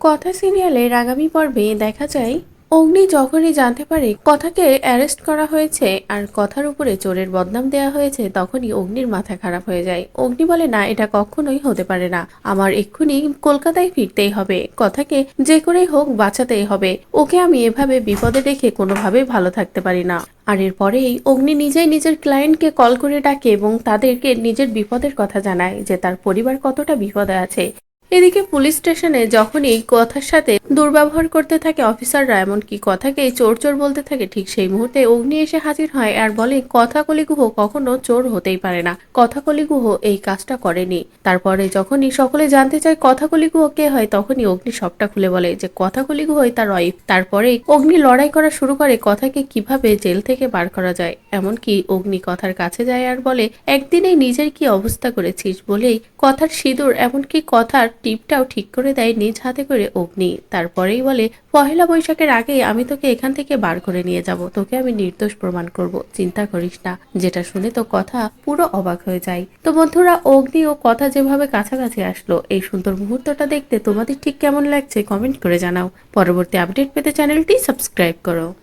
কথা সিরিয়ালের আগামী পর্বে দেখা যায়, অগ্নি যখনই জানতে পারে কথাকে অ্যারেস্ট করা হয়েছে আর কথার উপরে চোরের বদনাম দেওয়া হয়েছে, তখনই অগ্নির মাথা খারাপ হয়ে যায়। অগ্নি বলে, না, এটা কখনোই হতে পারে না। আমার এক্ষুনি কলকাতায় ফিরতেই হবে। কথাকে যে করেই হোক বাঁচাতেই হবে। ওকে আমি এভাবে বিপদে রেখে কোনোভাবেই ভালো থাকতে পারি না। আর এরপরেই অগ্নি নিজেই নিজের ক্লায়েন্টকে কল করে ডাকে এবং তাদেরকে নিজের বিপদের কথা জানায় যে তার পরিবার কতটা বিপদে আছে। এদিকে পুলিশ স্টেশনে যখনই কথার সাথে দুর্ব্যবহার করতে থাকে অফিসাররা, এমনকি কথাকে চোর চোর বলতে থাকে, ঠিক সেই মুহূর্তে অগ্নি এসে হাজির হয় আর বলে, কথা কলিগুহ কখনো চোর হতেই পারে না। কথা কলিগুহ এই কাজটা করেনি। তারপরে যখনই সকলে জানতে চায় কথা কলিগুহ কে হয়, তখনই অগ্নি সবটা খুলে বলে যে, কথা কলিগুহই তার ওয়াইফ। তারপরেই অগ্নি লড়াই করা শুরু করে, কথাকে কীভাবে জেল থেকে বার করা যায়। এমনকি অগ্নি কথার কাছে যায় আর বলে, একদিনেই নিজের কি অবস্থা করেছিস? বলেই কথার সিঁদুর, এমনকি কথার টিপটাও ঠিক করে দেয় নিজ হাতে করে অগ্নি। তারপরেই বলে, পহেলা বৈশাখের আগে আমি তোকে এখান থেকে বার করে নিয়ে যাব। তোকে আমি নির্দোষ প্রমাণ করব। চিন্তা করিস না। যেটা শুনে তো কথা পুরো অবাক হয়ে যায়। তো বন্ধুরা, অগ্নি ও কথা যেভাবে কাছাকাছি আসলো, এই সুন্দর মুহূর্তটা দেখতে তোমাদের ঠিক কেমন লাগছে কমেন্ট করে জানাও। পরবর্তী আপডেট পেতে চ্যানেলটি সাবস্ক্রাইব করো।